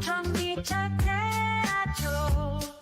전기차 태아조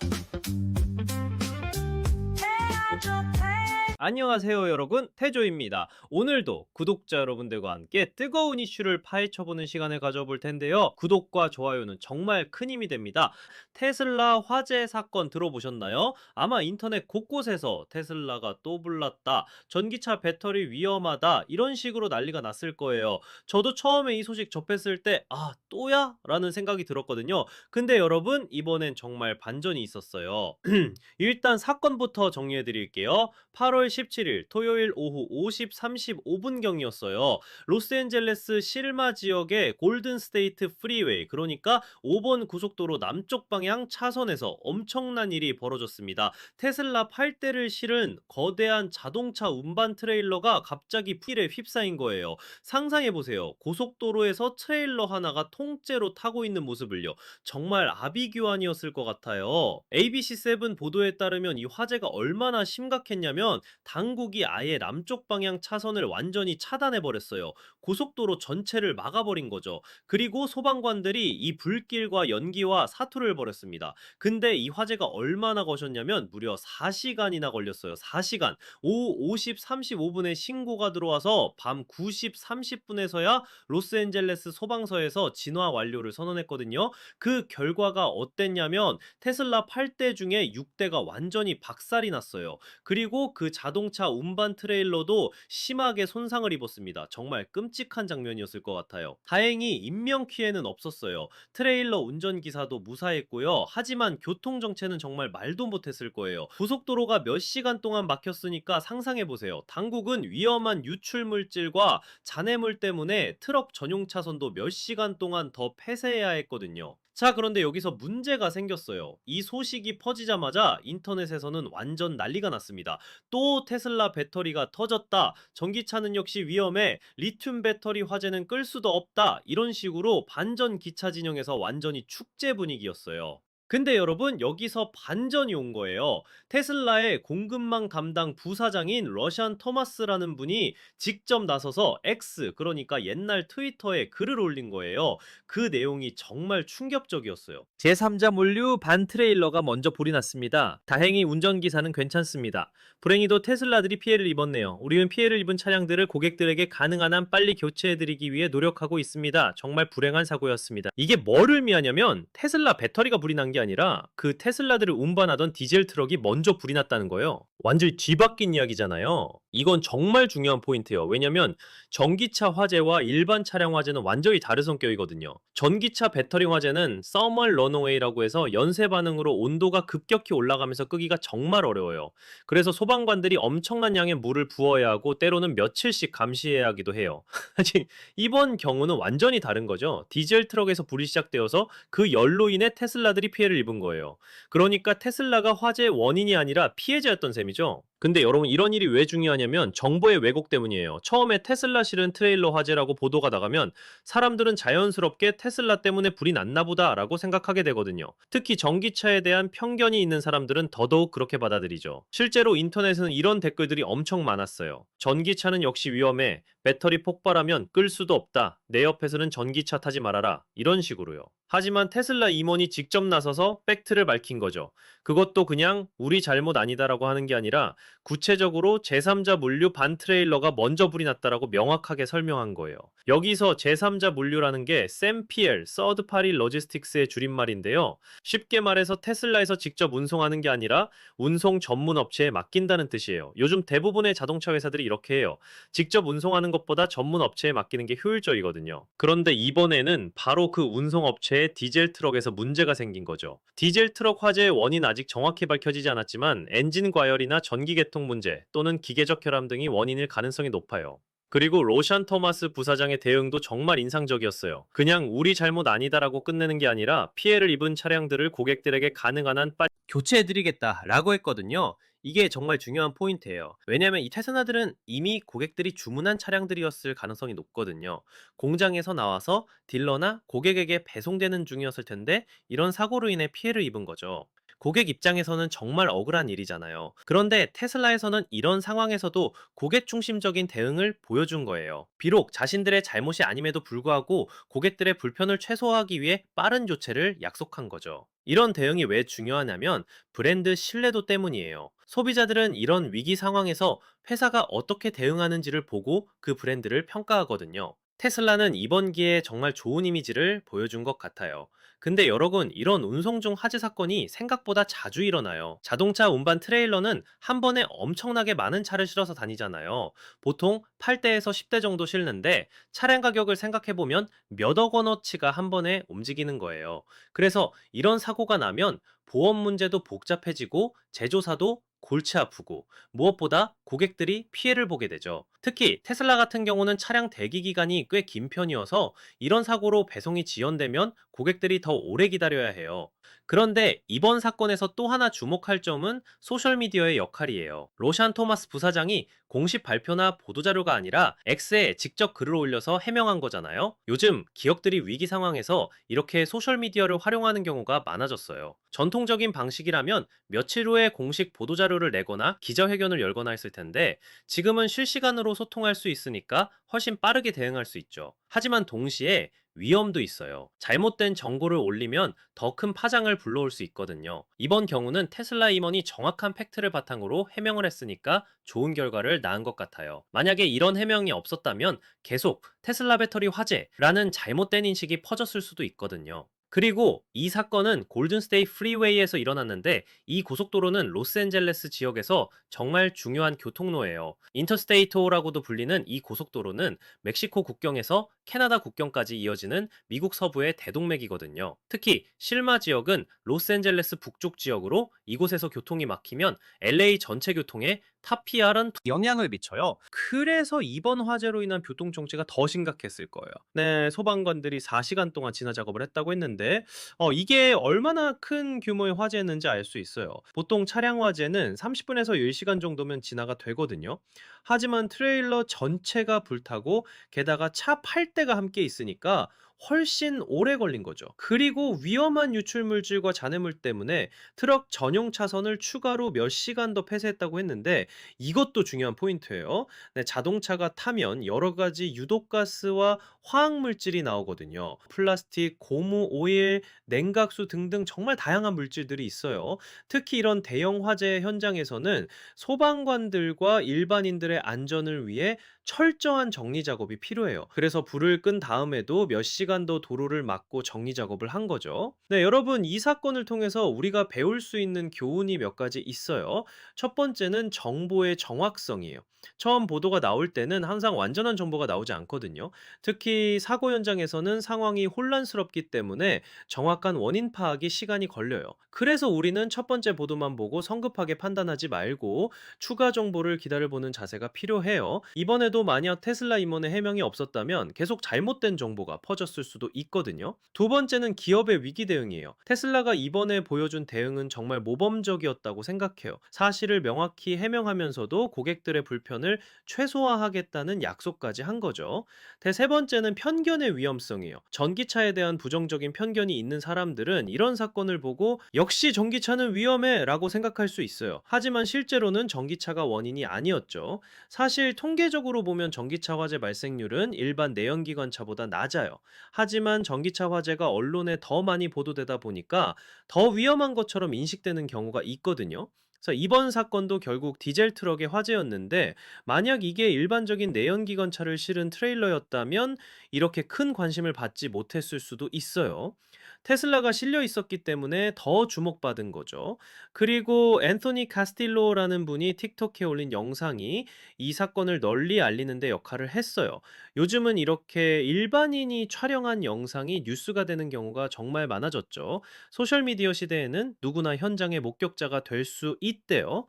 안녕하세요 여러분. 태조입니다. 오늘도 구독자 여러분들과 함께 뜨거운 이슈를 파헤쳐보는 시간을 가져볼 텐데요. 구독과 좋아요는 정말 큰 힘이 됩니다. 테슬라 화재 사건 들어보셨나요? 아마 인터넷 곳곳에서 테슬라가 또 불났다 전기차 배터리 위험하다 이런 식으로 난리가 났을 거예요. 저도 처음에 이 소식 접했을 때 아 또야? 라는 생각이 들었거든요. 근데 여러분 이번엔 정말 반전이 있었어요. 일단 사건부터 정리해 드릴게요. 8월 17일 토요일 오후 50, 35분경이었어요. 로스앤젤레스 실마 지역의 골든 스테이트 프리웨이, 그러니까 5번 고속도로 남쪽 방향 차선에서 엄청난 일이 벌어졌습니다. 테슬라 8대를 실은 거대한 자동차 운반 트레일러가 갑자기 풀에 휩싸인 거예요. 상상해보세요. 고속도로에서 트레일러 하나가 통째로 타고 있는 모습을요. 정말 아비규환이었을 것 같아요. ABC7 보도에 따르면 이 화재가 얼마나 심각했냐면 당국이 아예 남쪽 방향 차선을 완전히 차단해 버렸어요. 고속도로 전체를 막아버린 거죠. 그리고 소방관들이 이 불길과 연기와 사투를 벌였습니다. 근데 이 화재가 얼마나 거셨냐면 무려 4시간이나 걸렸어요. 4시간. 오후 50, 35분에 신고가 들어와서 밤 90, 30분에서야 로스앤젤레스 소방서에서 진화 완료를 선언했거든요. 그 결과가 어땠냐면 테슬라 8대 중에 6대가 완전히 박살이 났어요. 그리고 그 자동 차 운반 트레일러도 심하게 손상을 입었습니다. 정말 끔찍한 장면이었을 것 같아요. 다행히 인명 피해는 없었어요. 트레일러 운전기사도 무사했고요. 하지만 교통정체는 정말 말도 못했을 거예요. 고속도로가 몇 시간 동안 막혔으니까 상상해보세요. 당국은 위험한 유출물질과 잔해물 때문에 트럭 전용 차선도 몇 시간 동안 더 폐쇄해야 했거든요. 자, 그런데 여기서 문제가 생겼어요. 이 소식이 퍼지자마자 인터넷에서는 완전 난리가 났습니다. 또 테슬라 배터리가 터졌다. 전기차는 역시 위험해. 리튬 배터리 화재는 끌 수도 없다. 이런 식으로 반전 기차 진영에서 완전히 축제 분위기였어요. 근데 여러분 여기서 반전이 온 거예요. 테슬라의 공급망 담당 부사장인 러시안 토마스라는 분이 직접 나서서 X 그러니까 옛날 트위터에 글을 올린 거예요. 그 내용이 정말 충격적이었어요. 제3자 물류 반 트레일러가 먼저 불이 났습니다. 다행히 운전기사는 괜찮습니다. 불행히도 테슬라들이 피해를 입었네요. 우리는 피해를 입은 차량들을 고객들에게 가능한 한 빨리 교체해드리기 위해 노력하고 있습니다. 정말 불행한 사고였습니다. 이게 뭘 의미하냐면 테슬라 배터리가 불이 난 게 아니라 그 테슬라들을 운반하던 디젤 트럭이 먼저 불이 났다는 거예요. 완전히 뒤바뀐 이야기잖아요. 이건 정말 중요한 포인트예요. 왜냐면 전기차 화재와 일반 차량 화재는 완전히 다른 성격이거든요. 전기차 배터리 화재는 서멀 런어웨이라고 해서 연쇄 반응으로 온도가 급격히 올라가면서 끄기가 정말 어려워요. 그래서 소방관들이 엄청난 양의 물을 부어야 하고 때로는 며칠씩 감시해야 하기도 해요. 하지만 이번 경우는 완전히 다른 거죠. 디젤 트럭에서 불이 시작되어서 그 열로 인해 테슬라들이 피해를 입은 거예요. 그러니까 테슬라가 화재의 원인이 아니라 피해자였던 셈이죠. 근데 여러분 이런 일이 왜 중요하냐면 정보의 왜곡 때문이에요. 처음에 테슬라 실은 트레일러 화재라고 보도가 나가면 사람들은 자연스럽게 테슬라 때문에 불이 났나 보다라고 생각하게 되거든요. 특히 전기차에 대한 편견이 있는 사람들은 더더욱 그렇게 받아들이죠. 실제로 인터넷에는 이런 댓글들이 엄청 많았어요. 전기차는 역시 위험해. 배터리 폭발하면 끌 수도 없다. 내 옆에서는 전기차 타지 말아라. 이런 식으로요. 하지만 테슬라 임원이 직접 나서서 팩트를 밝힌 거죠. 그것도 그냥 우리 잘못 아니다라고 하는 게 아니라 구체적으로 제3자 물류 반 트레일러가 먼저 불이 났다라고 명확하게 설명한 거예요. 여기서 제3자 물류라는 게 샘PL, 서드 파리 로지스틱스의 줄임말인데요. 쉽게 말해서 테슬라에서 직접 운송하는 게 아니라 운송 전문 업체에 맡긴다는 뜻이에요. 요즘 대부분의 자동차 회사들이 이렇게 해요. 직접 운송하는 것보다 전문 업체에 맡기는 게 효율적이거든요. 그런데 이번에는 바로 그 운송 업체의 디젤 트럭에서 문제가 생긴 거죠. 디젤 트럭 화재의 원인 아직 정확히 밝혀지지 않았지만 엔진 과열이나 전기 개통 문제 또는 기계적 혈함 등이 원인일 가능성이 높아요. 그리고 로샨 토마스 부사장의 대응도 정말 인상적이었어요. 그냥 우리 잘못 아니다라고 끝내는 게 아니라 피해를 입은 차량들을 고객들에게 가능한 한 빨리 교체해드리겠다라고 했거든요. 이게 정말 중요한 포인트예요. 왜냐하면 이 테슬라들은 이미 고객들이 주문한 차량들이었을 가능성이 높거든요. 공장에서 나와서 딜러나 고객에게 배송되는 중이었을 텐데 이런 사고로 인해 피해를 입은 거죠. 고객 입장에서는 정말 억울한 일이잖아요. 그런데 테슬라에서는 이런 상황에서도 고객 중심적인 대응을 보여준 거예요. 비록 자신들의 잘못이 아님에도 불구하고 고객들의 불편을 최소화하기 위해 빠른 조치를 약속한 거죠. 이런 대응이 왜 중요하냐면 브랜드 신뢰도 때문이에요. 소비자들은 이런 위기 상황에서 회사가 어떻게 대응하는지를 보고 그 브랜드를 평가하거든요. 테슬라는 이번 기회에 정말 좋은 이미지를 보여준 것 같아요. 근데 여러분, 이런 운송 중 화재 사건이 생각보다 자주 일어나요. 자동차 운반 트레일러는 한 번에 엄청나게 많은 차를 실어서 다니잖아요. 보통 8대에서 10대 정도 실는데 차량 가격을 생각해보면 몇억 원어치가 한 번에 움직이는 거예요. 그래서 이런 사고가 나면 보험 문제도 복잡해지고 제조사도 골치 아프고 무엇보다 고객들이 피해를 보게 되죠. 특히 테슬라 같은 경우는 차량 대기 기간이 꽤 긴 편이어서 이런 사고로 배송이 지연되면 고객들이 더 오래 기다려야 해요. 그런데 이번 사건에서 또 하나 주목할 점은 소셜미디어의 역할이에요. 로샨 토마스 부사장이 공식 발표나 보도자료가 아니라 X에 직접 글을 올려서 해명한 거잖아요. 요즘 기업들이 위기 상황에서 이렇게 소셜미디어를 활용하는 경우가 많아졌어요. 전통적인 방식이라면 며칠 후에 공식 보도자료를 내거나 기자회견을 열거나 했을 텐데 지금은 실시간으로 소통할 수 있으니까 훨씬 빠르게 대응할 수 있죠. 하지만 동시에 위험도 있어요. 잘못된 정보를 올리면 더 큰 파장을 불러올 수 있거든요. 이번 경우는 테슬라 임원이 정확한 팩트를 바탕으로 해명을 했으니까 좋은 결과를 낳은 것 같아요. 만약에 이런 해명이 없었다면 계속 테슬라 배터리 화재라는 잘못된 인식이 퍼졌을 수도 있거든요. 그리고 이 사건은 골든스테이 프리웨이에서 일어났는데 이 고속도로는 로스앤젤레스 지역에서 정말 중요한 교통로예요. 인터스테이토라고도 불리는 이 고속도로는 멕시코 국경에서 캐나다 국경까지 이어지는 미국 서부의 대동맥이거든요. 특히 실마 지역은 로스앤젤레스 북쪽 지역으로 이곳에서 교통이 막히면 LA 전체 교통에 타피알은 영향을 미쳐요. 그래서 이번 화재로 인한 교통 정체가 더 심각했을 거예요. 네, 소방관들이 4시간 동안 진화 작업을 했다고 했는데 어, 이게 얼마나 큰 규모의 화재였는지 알 수 있어요. 보통 차량 화재는 30분에서 10시간 정도면 진화가 되거든요. 하지만 트레일러 전체가 불타고 게다가 차 8대가 함께 있으니까 훨씬 오래 걸린 거죠. 그리고 위험한 유출 물질과 잔해물 때문에 트럭 전용 차선을 추가로 몇 시간 더 폐쇄했다고 했는데 이것도 중요한 포인트예요. 네, 자동차가 타면 여러 가지 유독가스와 화학 물질이 나오거든요. 플라스틱, 고무, 오일, 냉각수 등등 정말 다양한 물질들이 있어요. 특히 이런 대형 화재 현장에서는 소방관들과 일반인들의 안전을 위해 철저한 정리 작업이 필요해요. 그래서 불을 끈 다음에도 몇 시간 더 도로를 막고 정리 작업을 한 거죠. 네, 여러분 이 사건을 통해서 우리가 배울 수 있는 교훈이 몇 가지 있어요. 첫 번째는 정보의 정확성이에요. 처음 보도가 나올 때는 항상 완전한 정보가 나오지 않거든요. 특히 사고 현장에서는 상황이 혼란스럽기 때문에 정확한 원인 파악이 시간이 걸려요. 그래서 우리는 첫 번째 보도만 보고 성급하게 판단하지 말고 추가 정보를 기다려보는 자세가 필요해요. 이번에 도 만약 테슬라 임원의 해명이 없었다면 계속 잘못된 정보가 퍼졌을 수도 있거든요. 두 번째는 기업의 위기 대응이에요. 테슬라가 이번에 보여준 대응은 정말 모범적이었다고 생각해요. 사실을 명확히 해명하면서도 고객들의 불편을 최소화하겠다는 약속까지 한 거죠. 세 번째는 편견의 위험성이에요. 전기차에 대한 부정적인 편견이 있는 사람들은 이런 사건을 보고 역시 전기차는 위험해 라고 생각할 수 있어요. 하지만 실제로는 전기차가 원인이 아니었죠. 사실 통계적으로 보면 전기차 화재 발생률은 일반 내연기관 차보다 낮아요. 하지만 전기차 화재가 언론에 더 많이 보도되다 보니까 더 위험한 것처럼 인식되는 경우가 있거든요. 그래서 이번 사건도 결국 디젤 트럭의 화재였는데 만약 이게 일반적인 내연기관 차를 실은 트레일러였다면 이렇게 큰 관심을 받지 못했을 수도 있어요. 테슬라가 실려 있었기 때문에 더 주목받은 거죠. 그리고 앤토니 카스틸로라는 분이 틱톡에 올린 영상이 이 사건을 널리 알리는데 역할을 했어요. 요즘은 이렇게 일반인이 촬영한 영상이 뉴스가 되는 경우가 정말 많아졌죠. 소셜미디어 시대에는 누구나 현장의 목격자가 될 수 있대요.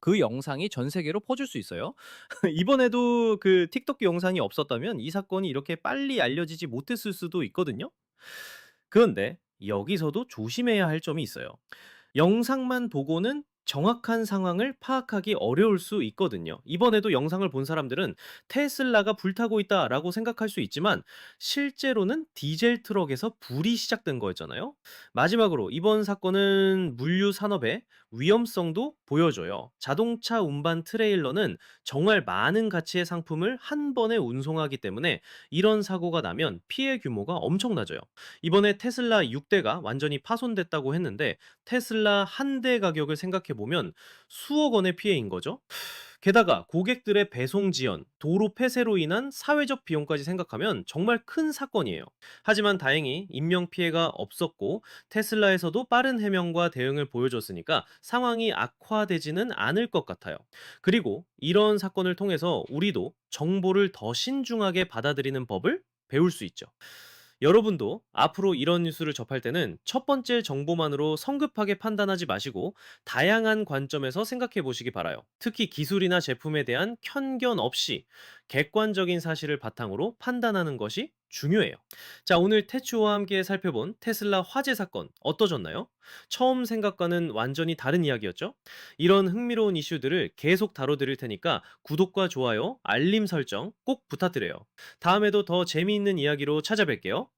그 영상이 전 세계로 퍼질 수 있어요. 이번에도 그 틱톡 영상이 없었다면 이 사건이 이렇게 빨리 알려지지 못했을 수도 있거든요. 그런데 여기서도 조심해야 할 점이 있어요. 영상만 보고는 정확한 상황을 파악하기 어려울 수 있거든요. 이번에도 영상을 본 사람들은 테슬라가 불타고 있다라고 생각할 수 있지만 실제로는 디젤 트럭에서 불이 시작된 거였잖아요. 마지막으로 이번 사건은 물류 산업의 위험성도 보여줘요. 자동차 운반 트레일러는 정말 많은 가치의 상품을 한 번에 운송하기 때문에 이런 사고가 나면 피해 규모가 엄청나져요. 이번에 테슬라 6대가 완전히 파손됐다고 했는데 테슬라 한 대 가격을 생각해 보면 수억 원의 피해인 거죠. 게다가 고객들의 배송 지연, 도로 폐쇄로 인한 사회적 비용까지 생각하면 정말 큰 사건이에요. 하지만 다행히 인명 피해가 없었고 테슬라에서도 빠른 해명과 대응을 보여줬으니까 상황이 악화되지는 않을 것 같아요. 그리고 이런 사건을 통해서 우리도 정보를 더 신중하게 받아들이는 법을 배울 수 있죠. 여러분도 앞으로 이런 뉴스를 접할 때는 첫 번째 정보만으로 성급하게 판단하지 마시고 다양한 관점에서 생각해 보시기 바라요. 특히 기술이나 제품에 대한 편견 없이 객관적인 사실을 바탕으로 판단하는 것이 중요해요. 자, 오늘 태추와 함께 살펴본 테슬라 화재 사건 어떠셨나요? 처음 생각과는 완전히 다른 이야기였죠? 이런 흥미로운 이슈들을 계속 다뤄드릴 테니까 구독과 좋아요, 알림 설정 꼭 부탁드려요. 다음에도 더 재미있는 이야기로 찾아뵐게요.